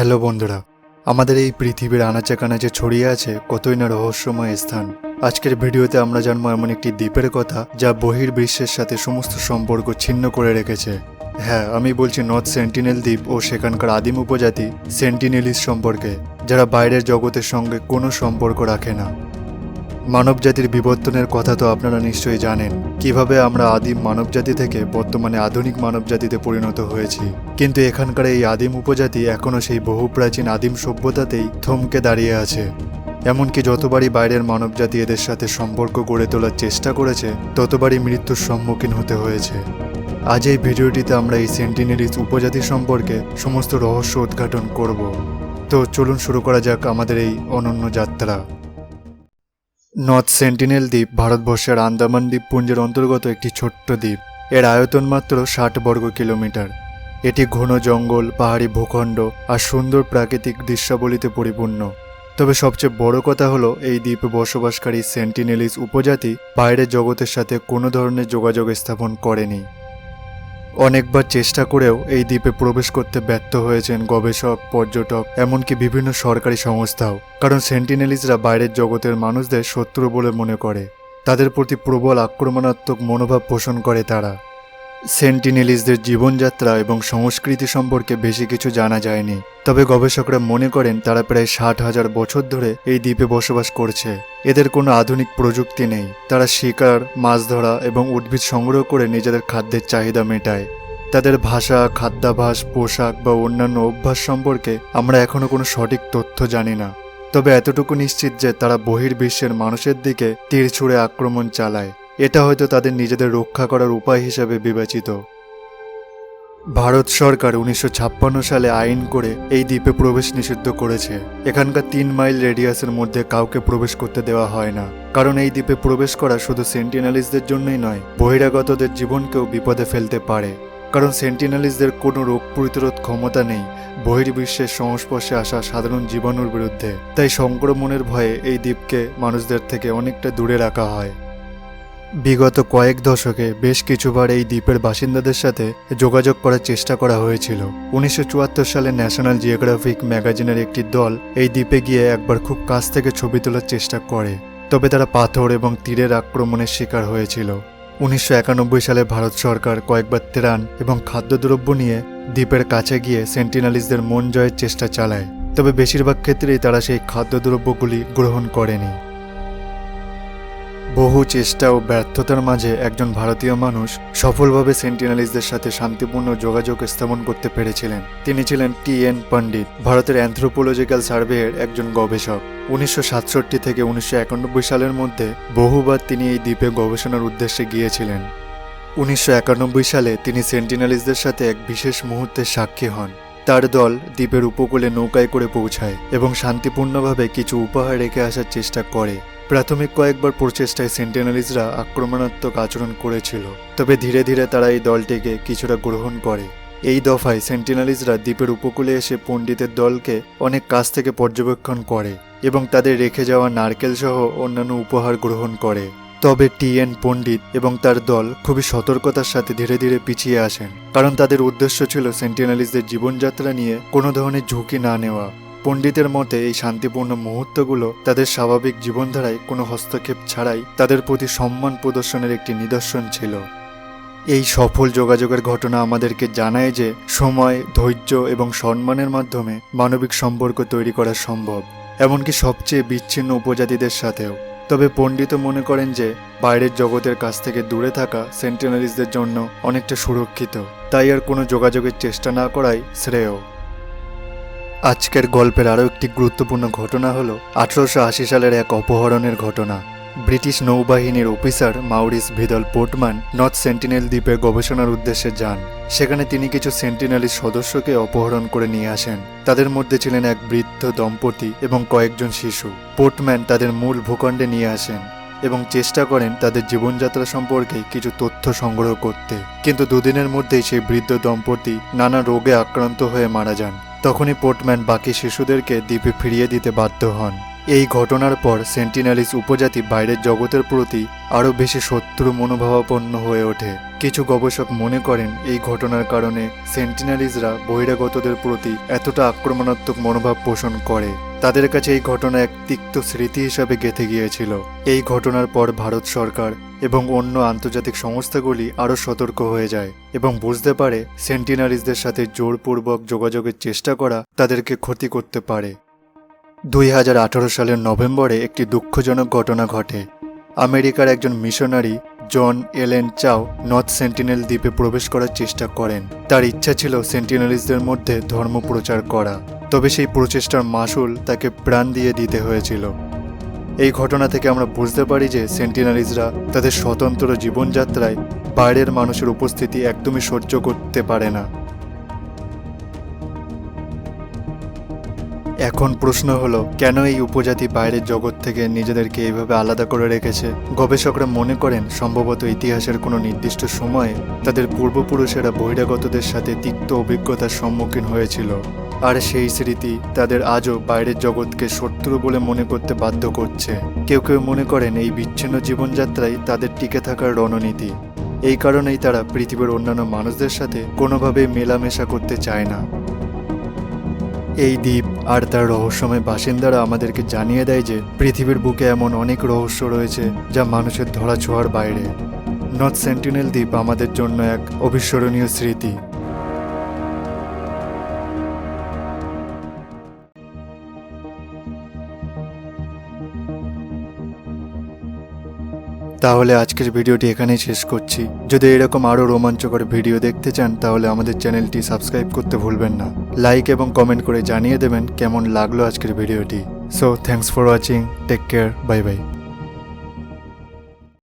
Hello বন্ধুরা, আমাদের এই পৃথিবীর আনাচে কানাচে ছড়িয়ে আছে কতই না রহস্যময় স্থান। আজকের ভিডিওতে আমরা জানব এমন একটি দ্বীপের কথা যা বহির্বিশ্বের সাথে সমস্ত সম্পর্ক ছিন্ন করে রেখেছে। হ্যাঁ আমি বলছি নর্থ সেন্টিনেল দ্বীপ ও সেখানকার আদিম উপজাতি সেন্টিনেলিস সম্পর্কে, যারা বাইরের জগতের সঙ্গে কোনো সম্পর্ক রাখে না। মানবজাতির বিবর্তনের কথা তো আপনারা নিশ্চয়ই জানেন। কীভাবে আমরা আদিম মানবজাতি থেকে বর্তমানে আধুনিক মানবজাতিতে পরিণত হয়েছি। কিন্তু এখানকার এই আদিম উপজাতি এখনও সেই বহু প্রাচীন আদিম সভ্যতাতেই থমকে দাঁড়িয়ে আছে। এমনকি যতবারই বাইরের মানবজাতি এদের সাথে সম্পর্ক গড়ে তোলার চেষ্টা করেছে, ততবারই মৃত্যুর সম্মুখীন হতে হয়েছে। আজ এই ভিডিওটিতে আমরা এই সেন্টিনেলিস উপজাতি সম্পর্কে সমস্ত রহস্য উদ্ঘাটন করব। তো চলুন শুরু করা যাক আমাদের এই অনন্য যাত্রা। নর্থ সেন্টিনেল দ্বীপ ভারতবর্ষের আন্দামান দ্বীপপুঞ্জের অন্তর্গত একটি ছোট্ট দ্বীপ। এর আয়তন মাত্র ষাট বর্গ কিলোমিটার। এটি ঘন জঙ্গল, পাহাড়ি ভূখণ্ড আর সুন্দর প্রাকৃতিক দৃশ্যাবলিতে পরিপূর্ণ। তবে সবচেয়ে বড় কথা হলো, এই দ্বীপে বসবাসকারী সেন্টিনেলিস উপজাতি বাইরের জগতের সাথে কোনো ধরনের যোগাযোগ স্থাপন করেনি। অনেকবার চেষ্টা করেও এই দ্বীপে প্রবেশ করতে ব্যর্থ হয়েছেন গবেষক, পর্যটক, এমনকি বিভিন্ন সরকারি সংস্থাও। কারণ সেন্টিনেলিসরা বাইরের জগতের মানুষদের শত্রু বলে মনে করে। তাদের প্রতি প্রবল আক্রমণাত্মক মনোভাব পোষণ করে তারা। সেন্টিনেলিসদের জীবনযাত্রা এবং সংস্কৃতি সম্পর্কে বেশি কিছু জানা যায়নি। তবে গবেষকরা মনে করেন তারা প্রায় ষাট হাজার বছর ধরে এই দ্বীপে বসবাস করছে। এদের কোনো আধুনিক প্রযুক্তি নেই। তারা শিকার, মাছ ধরা এবং উদ্ভিদ সংগ্রহ করে নিজেদের খাদ্যের চাহিদা মেটায়। তাদের ভাষা, খাদ্যাভাস, পোশাক বা অন্যান্য অভ্যাস সম্পর্কে আমরা এখনও কোনো সঠিক তথ্য জানি না। তবে এতটুকু নিশ্চিত যে তারা বহির্বিশ্বের মানুষের দিকে তীর ছুঁড়ে আক্রমণ চালায়। এটা হয়তো তাদের নিজেদের রক্ষা করার উপায় হিসেবে বিবেচিত। ভারত সরকার উনিশশো ছাপ্পান্ন সালে আইন করে এই দ্বীপে প্রবেশ নিষিদ্ধ করেছে। এখানকার তিন মাইল রেডিয়াসের মধ্যে কাউকে প্রবেশ করতে দেওয়া হয় না। কারণ এই দ্বীপে প্রবেশ করা শুধু সেন্টিনালিসদের জন্যই নয়, বহিরাগতদের জীবনকেও বিপদে ফেলতে পারে। কারণ সেন্টিনালিসদের কোনো রোগ প্রতিরোধ ক্ষমতা নেই বহির্বিশ্বের সংস্পর্শে আসা সাধারণ জীবাণুর বিরুদ্ধে। তাই সংক্রমণের ভয়ে এই দ্বীপকে মানুষদের থেকে অনেকটা দূরে রাখা হয়। বিগত কয়েক দশকে বেশ কিছুবার এই দ্বীপের বাসিন্দাদের সাথে যোগাযোগ করার চেষ্টা করা হয়েছিল। উনিশশো চুয়াত্তর সালে ন্যাশনাল জিওগ্রাফিক ম্যাগাজিনের একটি দল এই দ্বীপে গিয়ে একবার খুব কাছ থেকে ছবি তোলার চেষ্টা করে, তবে তারা পাথর এবং তীরের আক্রমণের শিকার হয়েছিল। উনিশশো একানব্বই সালে ভারত সরকার কয়েকবার ত্রাণ এবং খাদ্যদ্রব্য নিয়ে দ্বীপের কাছে গিয়ে সেন্টিনালিসদের মন জয়ের চেষ্টা চালায়, তবে বেশিরভাগ ক্ষেত্রেই তারা সেই খাদ্যদ্রব্যগুলি গ্রহণ করেনি। বহু চেষ্টা ও ব্যর্থতার মাঝে একজন ভারতীয় মানুষ সফলভাবে সেন্টিনালিসদের সাথে শান্তিপূর্ণ যোগাযোগ স্থাপন করতে পেরেছিলেন। তিনি ছিলেন টি এন পণ্ডিত, ভারতের অ্যান্থ্রোপোলজিক্যাল সার্ভেয়ের একজন গবেষক। উনিশশো সাতষট্টি থেকে উনিশশো একানব্বই সালের মধ্যে বহুবার তিনি এই দ্বীপে গবেষণার উদ্দেশ্যে গিয়েছিলেন। উনিশশো একানব্বই সালে তিনি সেন্টিনালিসদের সাথে এক বিশেষ মুহূর্তের সাক্ষী হন। তার দল দ্বীপের উপকূলে নৌকায় করে পৌঁছায় এবং শান্তিপূর্ণভাবে কিছু উপহার রেখে আসার চেষ্টা করে। প্রাথমিক কয়েকবার প্রচেষ্টায় সেন্টেনালিসরা আক্রমণাত্মক আচরণ করেছিল, তবে ধীরে ধীরে তারা এই দলটিকে কিছুটা গ্রহণ করে। এই দফায় সেন্টিনালিসরা দ্বীপের উপকূলে এসে পণ্ডিতের দলকে অনেক কাছ থেকে পর্যবেক্ষণ করে এবং তাদের রেখে যাওয়া নারকেল সহ অন্যান্য উপহার গ্রহণ করে। তবে টি এন পণ্ডিত এবং তার দল খুবই সতর্কতার সাথে ধীরে ধীরে পিছিয়ে আসেন, কারণ তাদের উদ্দেশ্য ছিল সেন্টিনালিসদের জীবনযাত্রা নিয়ে কোনো ধরনের ঝুঁকি না নেওয়া। পণ্ডিতের মতে, এই শান্তিপূর্ণ মুহূর্তগুলো তাদের স্বাভাবিক জীবনধারায় কোনো হস্তক্ষেপ ছাড়াই তাদের প্রতি সম্মান প্রদর্শনের একটি নিদর্শন ছিল। এই সফল যোগাযোগের ঘটনা আমাদেরকে জানায় যে, সময়, ধৈর্য এবং সম্মানের মাধ্যমে মানবিক সম্পর্ক তৈরি করা সম্ভব, এমনকি সবচেয়ে বিচ্ছিন্ন উপজাতিদের সাথেও। তবে পণ্ডিত মনে করেন যে, বাইরের জগতের কাছ থেকে দূরে থাকা সেন্টেনারিসদের জন্য অনেকটা সুরক্ষিত, তাই আর কোনো যোগাযোগের চেষ্টা না করাই শ্রেয়। আজকের গল্পের আরও একটি গুরুত্বপূর্ণ ঘটনা হলো আঠারোশো আশি সালের এক অপহরণের ঘটনা। ব্রিটিশ নৌবাহিনীর officer Maurice Vidal Portman North Sentinel দ্বীপে গবেষণার উদ্দেশ্যে যান। সেখানে তিনি কিছু সেন্টিনালির সদস্যকে অপহরণ করে নিয়ে আসেন। তাদের মধ্যে ছিলেন এক বৃদ্ধ দম্পতি এবং কয়েকজন শিশু। পোর্টম্যান তাদের মূল ভূখণ্ডে নিয়ে আসেন এবং চেষ্টা করেন তাদের জীবনযাত্রা সম্পর্কে কিছু তথ্য সংগ্রহ করতে। কিন্তু দুদিনের মধ্যেই সেই বৃদ্ধ দম্পতি নানা রোগে আক্রান্ত হয়ে মারা যান। তখনই পোর্টম্যান বাকি শিশুদেরকে দ্বীপে ফিরিয়ে দিতে বাধ্য হন। এই ঘটনার পর সেন্টিনালিস উপজাতি বাইরের জগতের প্রতি আরও বেশি শত্রু মনোভাবাপন্ন হয়ে ওঠে। কিছু গবেষক মনে করেন এই ঘটনার কারণে সেন্টিনালিজরা বহিরাগতদের প্রতি এতটা আক্রমণাত্মক মনোভাব পোষণ করে। তাদের কাছে এই ঘটনা এক তিক্ত স্মৃতি হিসাবে গেঁথে গিয়েছিল। এই ঘটনার পর ভারত সরকার এবং অন্য আন্তর্জাতিক সংস্থাগুলি আরও সতর্ক হয়ে যায় এবং বুঝতে পারে সেন্টিনারিজদের সাথে জোরপূর্বক যোগাযোগের চেষ্টা করা তাদেরকে ক্ষতি করতে পারে। দুই হাজার আঠারো সালের নভেম্বরে একটি দুঃখজনক ঘটনা ঘটে। আমেরিকার একজন মিশনারি জন এলেন চাও নর্থ সেন্টিনেল দ্বীপে প্রবেশ করার চেষ্টা করেন। তার ইচ্ছা ছিল সেন্টিনারিজদের মধ্যে ধর্ম প্রচার করা। তবে সেই প্রচেষ্টার মাসুল তাকে প্রাণ দিয়ে দিতে হয়েছিল। এই ঘটনা থেকে আমরা বুঝতে পারি যে সেন্টিনারিজরা তাদের স্বতন্ত্র জীবনযাত্রায় বাইরের মানুষের উপস্থিতি একদমই সহ্য করতে পারে না। এখন প্রশ্ন হলো, কেন এই উপজাতি বাইরের জগৎ থেকে নিজেদেরকে এইভাবে আলাদা করে রেখেছে? গবেষকরা মনে করেন, সম্ভবত ইতিহাসের কোনো নির্দিষ্ট সময়ে তাদের পূর্বপুরুষেরা বহিরাগতদের সাথে তিক্ত অভিজ্ঞতার সম্মুখীন হয়েছিল। আর সেই স্মৃতি তাদের আজও বাইরের জগৎকে শত্রু বলে মনে করতে বাধ্য করছে। কেউ কেউ মনে করেন এই বিচ্ছিন্ন জীবনযাত্রাই তাদের টিকে থাকার রণনীতি। এই কারণেই তারা পৃথিবীর অন্যান্য মানুষদের সাথে কোনোভাবেই মেলামেশা করতে চায় না। এই দ্বীপ আর তার রহস্যময় বাসিন্দারা আমাদেরকে জানিয়ে দেয় যে পৃথিবীর বুকে এমন অনেক রহস্য রয়েছে যা মানুষের ধরা ছোঁয়ার বাইরে। নর্থ সেন্টিনেল দ্বীপ আমাদের জন্য এক অবিস্মরণীয় স্মৃতি। তাহলে আজকের ভিডিওটি এখানেই শেষ করছি। যদি এরকম আরও রোমাঞ্চকর ভিডিও দেখতে চান, তাহলে আমাদের চ্যানেলটি সাবস্ক্রাইব করতে ভুলবেন না। লাইক এবং কমেন্ট করে জানিয়ে দেবেন কেমন লাগল আজকের ভিডিওটি। So thanks for watching take care bye bye